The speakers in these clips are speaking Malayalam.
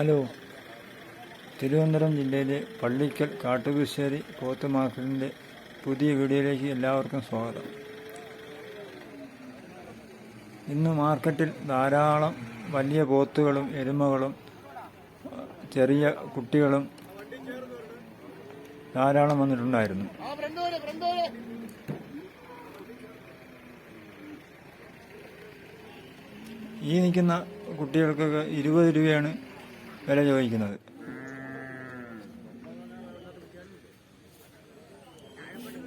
ഹലോ. തിരുവനന്തപുരം ജില്ലയിലെ പള്ളിക്കൽ കാട്ടുകുശ്ശേരി പോത്ത് മാർക്കറ്റിന്റെ പുതിയ വീഡിയോയിലേക്ക് എല്ലാവർക്കും സ്വാഗതം. ഇന്ന് മാർക്കറ്റിൽ ധാരാളം വലിയ പോത്തുകളും എരുമകളും ചെറിയ കുട്ടികളും ധാരാളം വന്നിട്ടുണ്ടായിരുന്നു. ഈ നിൽക്കുന്ന കുട്ടികൾക്കൊക്കെ ഇരുപത് രൂപയാണ് വില ചോദിക്കുന്നത്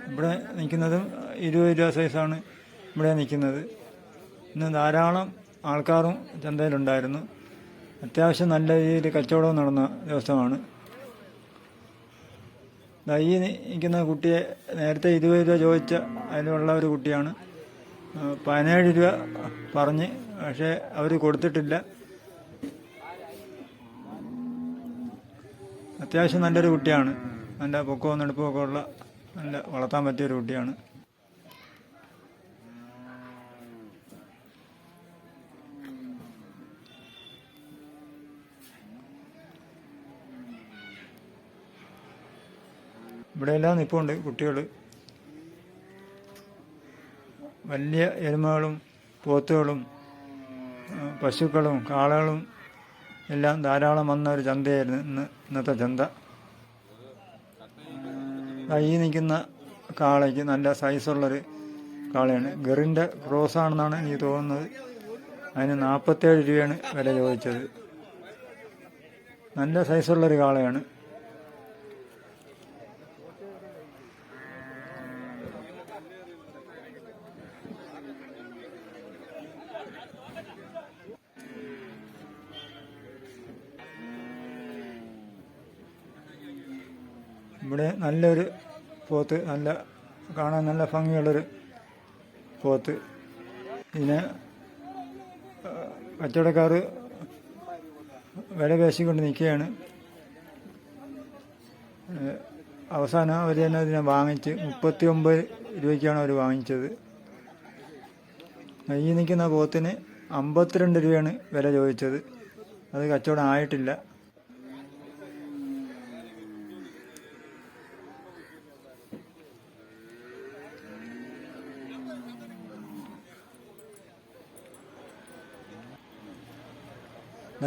ഇവിടെ നിൽക്കുന്നതും ഇരുപത് രൂപ സൈസാണ് ഇവിടെ നിൽക്കുന്നത് ഇന്ന് ധാരാളം ആൾക്കാരും ചന്തയിലുണ്ടായിരുന്നു. അത്യാവശ്യം നല്ല രീതിയിൽ കച്ചവടം നടന്ന ദിവസമാണ്. ഈ നിൽക്കുന്ന കുട്ടിയെ നേരത്തെ ഇരുപത് രൂപ ചോദിച്ച അതിലുള്ള ഒരു കുട്ടിയാണ്. പതിനേഴ് രൂപ പറഞ്ഞ് പക്ഷേ അവർ കൊടുത്തിട്ടില്ല. അത്യാവശ്യം നല്ലൊരു കുട്ടിയാണ്. നല്ല പൊക്കവും നെടുപ്പവും ഒക്കെ ഉള്ള നല്ല വളർത്താൻ പറ്റിയൊരു കുട്ടിയാണ്. ഇവിടെ എല്ലാം നിൽപ്പുണ്ട് കുട്ടികൾ വലിയ എരുമകളും പോത്തുകളും പശുക്കളും കാളകളും എല്ലാം ധാരാളം വന്ന ഒരു ചന്തയായിരുന്നു ഇന്ന് ഇന്നത്തെ ചന്ത. കൈ നിൽക്കുന്ന കാളയ്ക്ക് നല്ല സൈസുള്ളൊരു കാളയാണ്. ഗറിന്റെ ക്രോസ് ആണെന്നാണ് എനിക്ക് തോന്നുന്നത്. അതിന് നാൽപ്പത്തേഴ് രൂപയാണ് വില ചോദിച്ചത്. നല്ല സൈസുള്ളൊരു കാളയാണ്. ഇവിടെ നല്ലൊരു പോത്ത് നല്ല കാണാൻ നല്ല ഭംഗിയുള്ളൊരു പോത്ത്. ഇതിനെ കച്ചവടക്കാർ വില പേശിക്കൊണ്ട് നിൽക്കുകയാണ്. അവസാനം അവർ തന്നെ ഇതിനെ വാങ്ങിച്ച് മുപ്പത്തി ഒമ്പത് രൂപയ്ക്കാണ് അവർ വാങ്ങിച്ചത്. ഈ നിൽക്കുന്ന പോത്തിന് അമ്പത്തിരണ്ട് രൂപയാണ് വില ചോദിച്ചത്. അത് കച്ചവടം ആയിട്ടില്ല.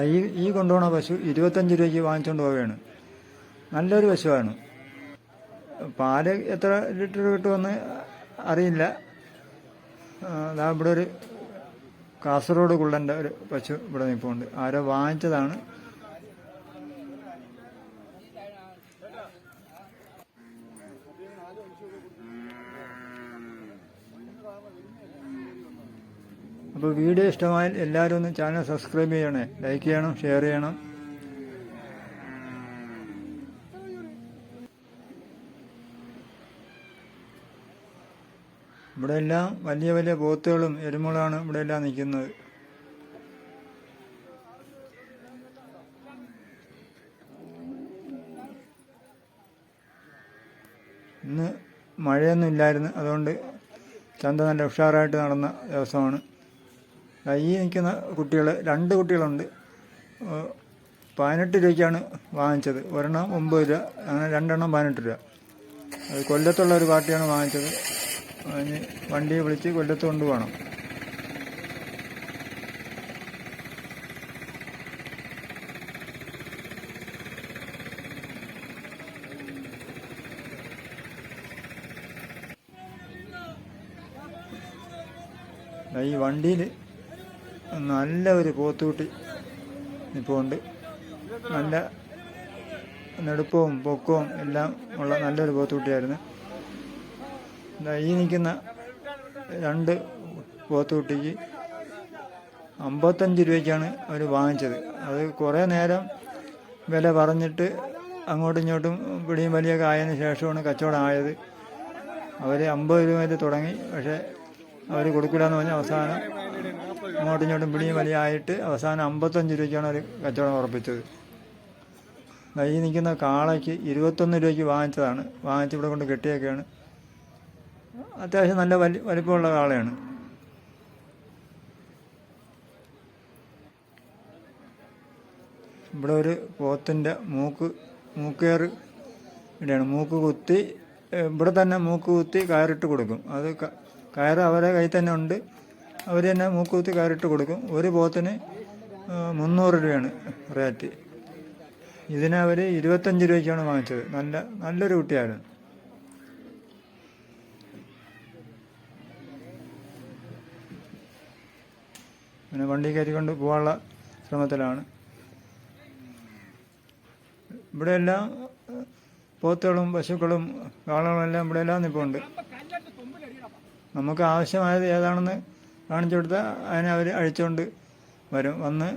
ഈ ഈ കൊണ്ടുപോണ പശു ഇരുപത്തഞ്ച് രൂപയ്ക്ക് വാങ്ങിച്ചുകൊണ്ട് പോവുകയാണ്. നല്ലൊരു പശുവാണ്. പാൽ എത്ര ലിറ്റർ കിട്ടുമെന്ന് അറിയില്ല. അതാ ഇവിടെ ഒരു കാസർഗോഡ് കുള്ളന്റെ ഒരു പശു ഇവിടെ നിൽപ്പുണ്ട് ആരോ വാങ്ങിച്ചതാണ്. അപ്പോൾ വീഡിയോ ഇഷ്ടമായാൽ എല്ലാവരും ഒന്ന് ചാനൽ സബ്സ്ക്രൈബ് ചെയ്യണേ. ലൈക്ക് ചെയ്യണം ഷെയർ ചെയ്യണം. ഇവിടെ എല്ലാം വലിയ വലിയ പോത്തുകളും എരുമകളാണ് ഇവിടെ എല്ലാം നിൽക്കുന്നത്. ഇന്ന് മഴയൊന്നും ഇല്ലായിരുന്നു. അതുകൊണ്ട് ചന്ത നല്ല ഉഷാറായിട്ട് നടന്ന ദിവസമാണ്. ഈ നിൽക്കുന്ന കുട്ടികൾ രണ്ട് കുട്ടികളുണ്ട്. പതിനെട്ട് രൂപയ്ക്കാണ് വാങ്ങിച്ചത്. ഒരെണ്ണം ഒമ്പത് രൂപ അങ്ങനെ രണ്ടെണ്ണം പതിനെട്ട് രൂപ. അത് കൊല്ലത്തുള്ള ഒരു പാർട്ടിയാണ് വാങ്ങിച്ചത്. അതിന് വണ്ടിയെ വിളിച്ച് കൊല്ലത്ത് കൊണ്ടുപോകണം. ഈ വണ്ടിയിൽ നല്ല ഒരു പോത്തുകുട്ടി ഇപ്പോൾ ഉണ്ട് നല്ല നെടുപ്പവും പൊക്കവും എല്ലാം ഉള്ള നല്ലൊരു പോത്തുകുട്ടിയായിരുന്നു ദാ ഈ നിൽക്കുന്ന രണ്ട് പോത്തുകുട്ടിക്ക് അമ്പത്തഞ്ച് രൂപയ്ക്കാണ് അവർ വാങ്ങിച്ചത്. അത് കുറേ നേരം വില പറഞ്ഞിട്ട് അങ്ങോട്ടും ഇങ്ങോട്ടും പിടിയും വലിയൊക്കെ ആയതിനു ശേഷമാണ് കച്ചവടം ആയത്. അവർ അമ്പത് രൂപ തുടങ്ങി. പക്ഷേ അവർ കൊടുക്കില്ലെന്ന് പറഞ്ഞ് അവസാനം അങ്ങോട്ടും ഇങ്ങോട്ടും പിടിയും വലിയായിട്ട് അവസാനം അമ്പത്തഞ്ച് രൂപയ്ക്കാണ് അവർ കച്ചവടം ഉറപ്പിച്ചത്. ഈ നിൽക്കുന്ന കാളയ്ക്ക് ഇരുപത്തൊന്ന് രൂപയ്ക്ക് വാങ്ങിച്ചതാണ്. വാങ്ങിച്ച് ഇവിടെ കൊണ്ട് കെട്ടിയൊക്കെയാണ് അത്യാവശ്യം നല്ല വലി വലിപ്പമുള്ള കാളയാണ്. ഇവിടെ ഒരു പോത്തിന്റെ മൂക്ക് മൂക്കേറ് ഇവിടെയാണ്. മൂക്ക് കുത്തി ഇവിടെ തന്നെ മൂക്ക് കുത്തി കയറിട്ട് കൊടുക്കും. അത് കയറ് അവരെ കയ്യിൽ തന്നെ ഉണ്ട്. അവർ തന്നെ മൂക്കൂത്തി കയറിട്ട് കൊടുക്കും. ഒരു പോത്തിന് മുന്നൂറ് രൂപയാണ് റേറ്റ്. ഇതിനെ അവർ ഇരുപത്തഞ്ച് രൂപയ്ക്കാണ് വാങ്ങിച്ചത്. നല്ല നല്ലൊരു കുട്ടിയായിരുന്നു. പിന്നെ വണ്ടി കയറ്റിക്കൊണ്ട് പോകാനുള്ള ശ്രമത്തിലാണ്. ഇവിടെയെല്ലാം പോത്തുകളും പശുക്കളും കാളകളും എല്ലാം ഇവിടെയെല്ലാം നിപ്പുണ്ട്. നമുക്ക് ആവശ്യമായത് ഏതാണെന്ന് കാണിച്ചു കൊടുത്താൽ അതിനെ അവർ അഴിച്ചുകൊണ്ട് വരും. വന്ന്